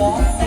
น้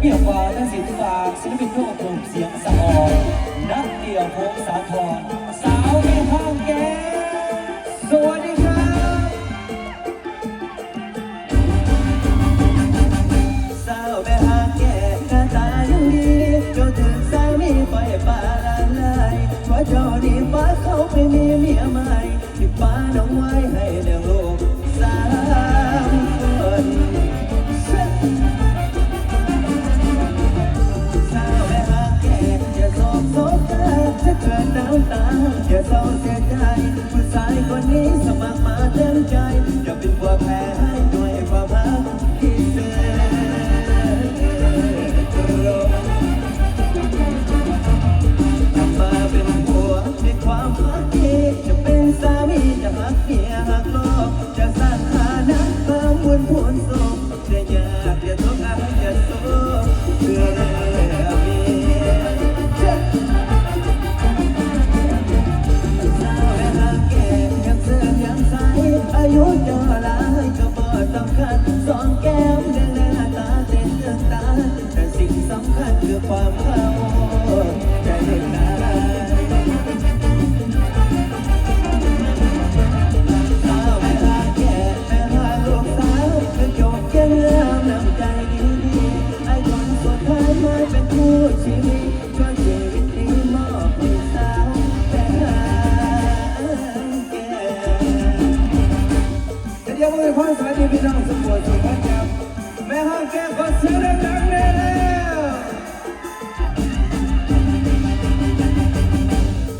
เบียกบวาทศิลปาศิลปินร่วมกลุ่มเสียงสะออนนักเดี่ยวโพงสาครสาวในห้องแก้สวัสดีครับสาวแม่ห้างแก่หน้าตายังดีจนถึงสามีไปป่าลาลายพราเจ้าดีป้าเขาไม่มีเมียใหม่ที่ป้าน้องไว้ให้เดือด เดี๋ยวไปพ่อสวัสดีพี่น้องสุโขทัยครับแม่ห้องแก้วขเสียงดังๆเลยแล้ว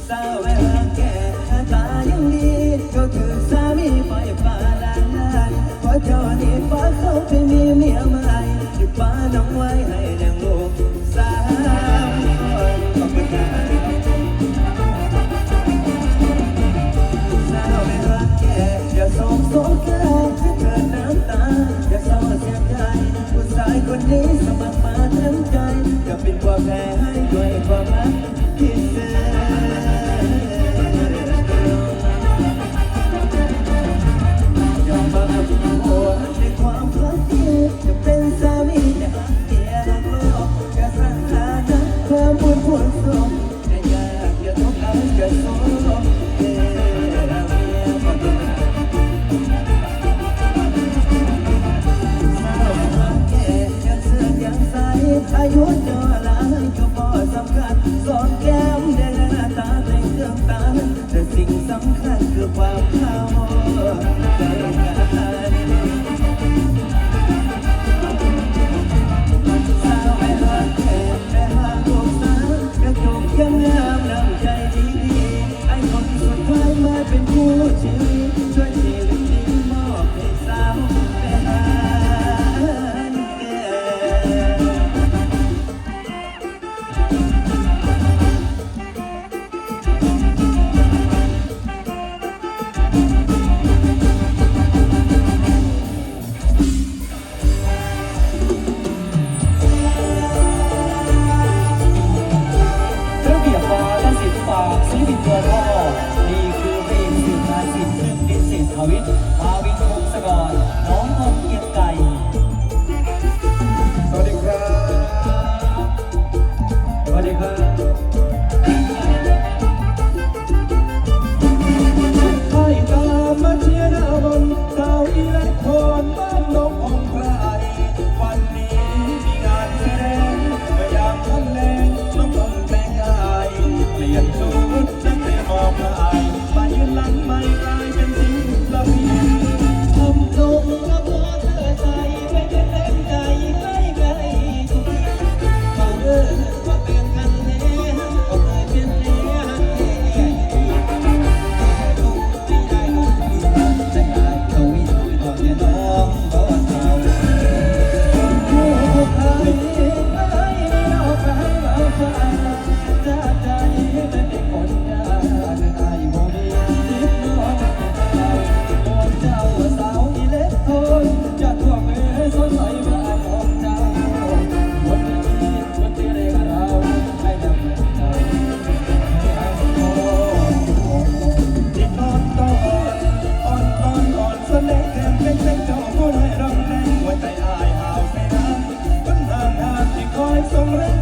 สาวแม่ห้องแก้วหน้าตายังดีก็คือสามีปล่อยป่าลานนานพอเจ้านี่ป้าเขาไปมีเมียใหม่ที่ป้าน้องไว้ให้แนว love and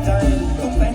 ใจต้องแต่